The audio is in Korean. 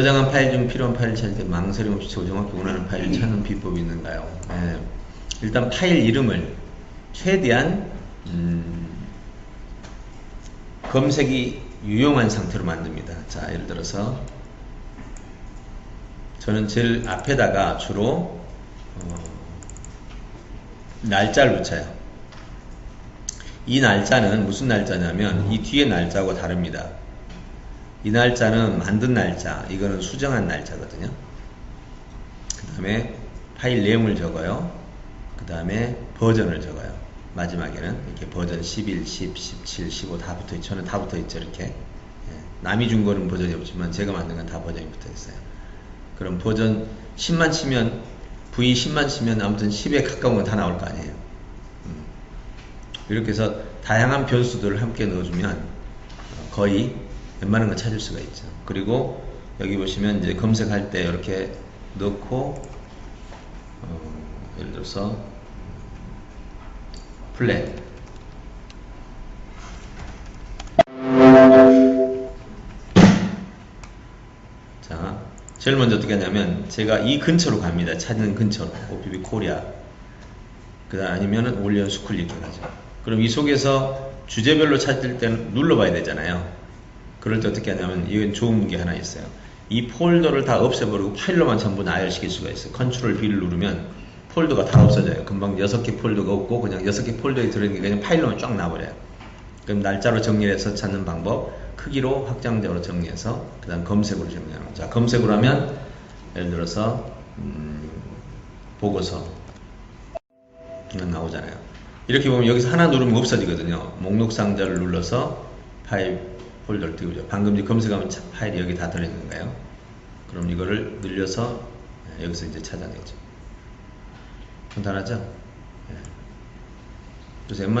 저장한 파일 중 필요한 파일을 찾을 때 망설임 없이 조정하기 원하는 파일을 찾는 비법이 있는가요? 예. 일단 파일 이름을 최대한 음, 검색이 유용한 상태로 만듭니다. 자, 예를 들어서 저는 제일 앞에다가 주로 어, 날짜를 붙여요. 이 날짜는 무슨 날짜냐면 이 뒤에 날짜하고 다릅니다. 이 날짜는 만든 날짜, 이거는 수정한 날짜거든요. 그 다음에 파일 내용을 적어요. 그 다음에 버전을 적어요. 마지막에는 이렇게 버전 11, 10, 17, 15 다 붙어 있죠. 저는 다 붙어 있죠. 이렇게. 예. 남이 준 거는 버전이 없지만 제가 만든 건 다 버전이 붙어 있어요. 그럼 버전 10만 치면 V 10만 치면 아무튼 10에 가까운 건 다 나올 거 아니에요. 음. 이렇게 해서 다양한 변수들을 함께 넣어주면 어, 거의 웬만한 건 찾을 수가 있죠. 그리고 여기 보시면 이제 검색할 때 이렇게 넣고 어, 예를 들어서 플랫 자 제일 먼저 어떻게 하냐면 제가 이 근처로 갑니다. 찾는 근처로 OPB 코리아 그 다음 아니면은 올리언 스쿨 이렇게 가죠. 그럼 이 속에서 주제별로 찾을 때는 눌러봐야 되잖아요. 그럴 때 어떻게 하냐면 이건 좋은 게 하나 있어요. 이 폴더를 다 없애버리고 파일로만 전부 나열시킬 수가 있어요. 컨트롤 B를 누르면 폴더가 다 없어져요. 금방 6개 폴더가 없고 그냥 6개 폴더에 들어있는 게 그냥 파일로만 쫙 나버려요. 그럼 날짜로 정리해서 찾는 방법, 크기로 확장적으로 정리해서 그 다음 검색으로 정리하는 거죠. 자, 검색으로 하면 예를 들어서 음, 보고서 나오잖아요. 이렇게 보면 여기서 하나 누르면 없어지거든요. 목록 상자를 눌러서 파일 폴더를 띄우죠. 방금 검색하면 차- 파일이 여기 다 들어있는 거예요. 그럼 이거를 늘려서 여기서 이제 찾아내죠. 간단하죠? 예. 그래서 웬만하면